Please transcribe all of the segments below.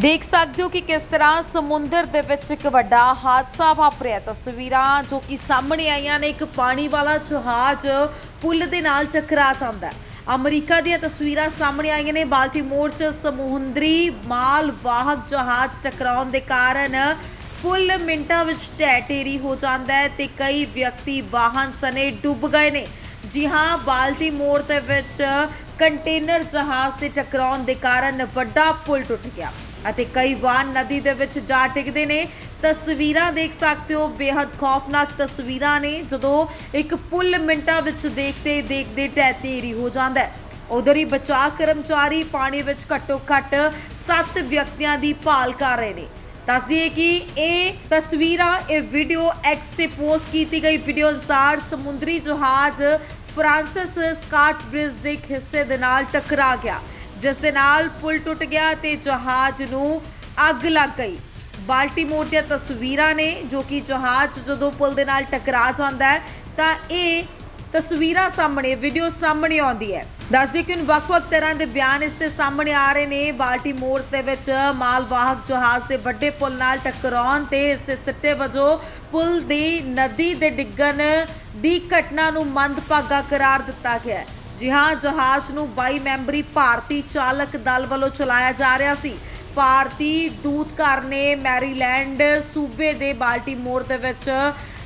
ਦੇਖ ਸਕਦੇ ਹੋ ਕਿ ਕਿਸ ਤਰ੍ਹਾਂ ਸਮੁੰਦਰ ਦੇ ਵਿੱਚ ਇੱਕ ਵੱਡਾ ਹਾਦਸਾ ਵਾਪਰਿਆ। ਤਸਵੀਰਾਂ ਜੋ ਕਿ ਸਾਹਮਣੇ ਆਈਆਂ ਨੇ, ਇੱਕ ਪਾਣੀ ਵਾਲਾ ਜਹਾਜ਼ ਪੁਲ ਦੇ ਨਾਲ ਟਕਰਾ ਜਾਂਦਾ ਅਮਰੀਕਾ ਦੀਆਂ ਤਸਵੀਰਾਂ ਸਾਹਮਣੇ ਆਈਆਂ ਨੇ, ਬਾਲਟਿਮੋਰ 'ਚ ਸਮੁੰਦਰੀ ਮਾਲ ਵਾਹਕ ਜਹਾਜ਼ ਟਕਰਾਉਣ ਦੇ ਕਾਰਨ ਪੁਲ ਮਿੰਟਾਂ ਵਿੱਚ ਢਹਿ ਢੇਰੀ ਹੋ ਜਾਂਦਾ ਹੈ ਤੇ ਕਈ ਵਿਅਕਤੀ ਵਾਹਨ ਸਨੇ ਡੁੱਬ ਗਏ ਨੇ। ਜੀ ਹਾਂ, ਬਾਲਟਿਮੋਰ ਦੇ ਵਿੱਚ ਕੰਟੇਨਰ ਜਹਾਜ਼ 'ਤੇ ਟਕਰਾਉਣ ਦੇ ਕਾਰਨ ਵੱਡਾ ਪੁਲ ਟੁੱਟ ਗਿਆ। ਅਤੇ ਕਈ ਵਾਹਨ ਨਦੀ ਦੇ ਵਿੱਚ ਜਾ ਟਿਕਦੇ ਨੇ। ਤਸਵੀਰਾਂ ਦੇਖ ਸਕਦੇ ਹੋ ਬੇहद ਖੌਫਨਾਕ ਤਸਵੀਰਾਂ ਨੇ। ਜਦੋਂ ਇੱਕ ਪੁੱਲ ਮਿੰਟਾਂ ਵਿੱਚ ਦੇਖਦੇ ਦੇਖਦੇ ਢਹਿ ਢੇਰੀ ਹੋ ਜਾਂਦਾ ਹੈ। ਉਧਰ ਹੀ ਬਚਾਅ ਕਰਮਚਾਰੀ ਪਾਣੀ ਵਿੱਚ ਘੱਟੋ ਘੱਟ 7 ਵਿਅਕਤੀਆਂ ਦੀ ਭਾਲ ਕਰ ਰਹੇ ਨੇ। ਦੱਸ ਦਈਏ ਕਿ ਇਹ ਤਸਵੀਰਾਂ, ਇਹ ਵੀਡੀਓ ਐਕਸ ਤੇ ਪੋਸਟ ਕੀਤੀ ਗਈ। ਵੀਡੀਓ ਅਨੁਸਾਰ ਸਮੁੰਦਰੀ ਜਹਾਜ਼ ਫ੍ਰਾਂਸਿਸ ਸਕਾਟ ਬ੍ਰਿਜ ਦੇ ਹਿੱਸੇ ਦੇ ਨਾਲ ਟਕਰਾ ਗਿਆ। ਜਿਸ ਦੇ ਨਾਲ ਪੁਲ ਟੁੱਟ ਗਿਆ ਤੇ ਜਹਾਜ਼ ਨੂੰ ਅੱਗ ਲੱਗ ਗਈ। ਬਾਲਟਿਮੋਰ ਦੀਆਂ ਤਸਵੀਰਾਂ ਨੇ ਜੋ ਕਿ ਜਹਾਜ਼ ਜਦੋਂ ਪੁਲ ਦੇ ਨਾਲ ਟਕਰਾ ਜਾਂਦਾ ਹੈ, ਤਾਂ ਇਹ ਤਸਵੀਰਾਂ ਸਾਹਮਣੇ ਵੀਡੀਓ ਸਾਹਮਣੇ ਆਉਂਦੀ ਹੈ। ਦੱਸਦੀ ਕਿ ਹੁਣ ਵੱਖ-ਵੱਖ ਤਰ੍ਹਾਂ ਦੇ ਬਿਆਨ ਇਸ ਤੇ ਸਾਹਮਣੇ ਆ ਰਹੇ ਨੇ। ਬਾਲਟਿਮੋਰ ਦੇ ਵਿੱਚ ਮਾਲਵਾਹਕ ਜਹਾਜ਼ ਦੇ ਵੱਡੇ ਪੁਲ ਨਾਲ ਟਕਰਾਉਣ ਤੇ ਇਸ ਦੇ ਸਿੱਟੇ ਵਜੋਂ ਪੁਲ ਦੀ ਨਦੀ ਦੇ ਡਿੱਗਣ ਦੀ ਘਟਨਾ ਨੂੰ ਮੰਦਭਾਗਾ ਕਰਾਰ ਦਿੱਤਾ ਗਿਆ ਹੈ। ਜੀ ਹਾਂ, ਜਹਾਜ਼ ਨੂੰ 22 ਮੈਂਬਰੀ ਭਾਰਤੀ ਚਾਲਕ ਦਲ ਵੱਲੋਂ ਚਲਾਇਆ ਜਾ ਰਿਹਾ ਸੀ। ਭਾਰਤੀ ਦੂਤਘਰ ਨੇ ਮੈਰੀਲੈਂਡ ਸੂਬੇ ਦੇ ਬਾਲਟਿਮੋਰ ਦੇ ਵਿੱਚ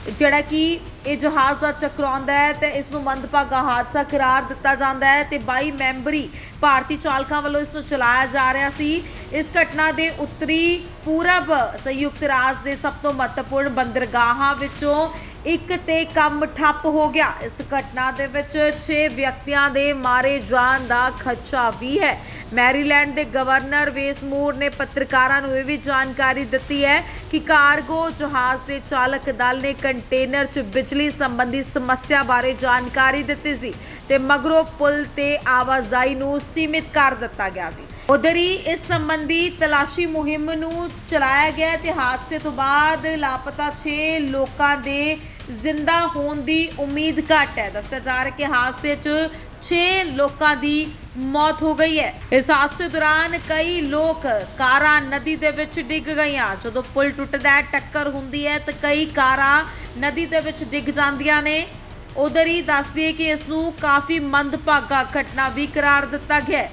ਜਿਹੜਾ ਕਿ ਇਹ ਜਹਾਜ਼ ਦਾ ਟਕਰਾਉਂਦਾ ਹੈ ਤੇ ਇਸ ਨੂੰ ਮੰਦਭਾਗਾ ਹਾਦਸਾ ਕਰਾਰ ਦਿੱਤਾ ਜਾਂਦਾ ਹੈ ਤੇ 22 ਮੈਂਬਰੀ ਭਾਰਤੀ ਚਾਲਕਾਂ ਵੱਲੋਂ ਇਸ ਨੂੰ ਚਲਾਇਆ ਜਾ ਰਿਹਾ ਸੀ। ਇਸ ਘਟਨਾ ਦੇ ਉੱਤਰੀ ਪੂਰਬ ਸੰਯੁਕਤ ਰਾਜ ਦੇ ਸਭ ਤੋਂ ਮਹੱਤਵਪੂਰਨ ਬੰਦਰਗਾਹਾਂ ਵਿੱਚੋਂ ਇੱਕ ਤੇ ਕੰਮ ਠੱਪ ਹੋ ਗਿਆ। ਇਸ ਘਟਨਾ ਦੇ ਵਿੱਚ 6 ਵਿਅਕਤੀਆਂ ਦੇ ਮਾਰੇ ਜਾਣ ਦਾ ਖਦਸ਼ਾ ਵੀ ਹੈ। ਮੈਰੀਲੈਂਡ ਦੇ ਗਵਰਨਰ ਵੇਸਮੂਰ ਨੇ ਪੱਤਰਕਾਰਾਂ ਨੂੰ ਇਹ ਵੀ ਜਾਣਕਾਰੀ ਦਿੱਤੀ ਹੈ ਕਿ ਕਾਰਗੋ ਜਹਾਜ਼ ਦੇ ਚਾਲਕ ਦਲ ਨੇ ਕੰਟੇਨਰ 'ਚ ਬਿਜਲੀ ਸੰਬੰਧੀ ਸਮੱਸਿਆ ਬਾਰੇ ਜਾਣਕਾਰੀ ਦਿੱਤੀ ਸੀ ਤੇ ਮਗਰੋਂ ਪੁਲ ਤੇ ਆਵਾਜਾਈ ਨੂੰ ਸੀਮਿਤ ਕਰ ਦਿੱਤਾ ਗਿਆ ਸੀ। ਉਧਰ ਹੀ ਇਸ ਸੰਬੰਧੀ ਤਲਾਸ਼ੀ ਮੁਹਿੰਮ ਨੂੰ ਚਲਾਇਆ ਗਿਆ ਤੇ ਹਾਦਸੇ ਤੋਂ ਬਾਅਦ ਲਾਪਤਾ 6 ਲੋਕਾਂ ਦੇ ਜ਼ਿੰਦਾ ਹੋਣ ਦੀ ਉਮੀਦ ਘੱਟ ਹੈ। ਦੱਸਿਆ ਜਾ ਰਿਹਾ ਕਿ ਹਾਦਸੇ 'ਚ 6 ਲੋਕਾਂ ਦੀ ਮੌਤ ਹੋ ਗਈ ਹੈ। ਇਸ ਹਾਦਸੇ ਦੌਰਾਨ ਕਈ ਲੋਕ ਕਾਰਾਂ ਨਦੀ ਦੇ ਵਿੱਚ ਡਿੱਗ ਗਈਆਂ। ਜਦੋਂ ਪੁਲ ਟੁੱਟਦਾ ਟੱਕਰ ਹੁੰਦੀ ਹੈ ਤਾਂ ਕਈ ਕਾਰਾਂ ਨਦੀ ਦੇ ਵਿੱਚ ਡਿੱਗ ਜਾਂਦੀਆਂ ਨੇ। ਉਧਰ ਹੀ ਦੱਸਦੀ ਹੈ ਕਿ ਇਸ ਨੂੰ ਕਾਫੀ ਮੰਦਭਾਗਾ ਘਟਨਾ ਵੀ ਕਰਾਰ ਦਿੱਤਾ ਗਿਆ ਹੈ।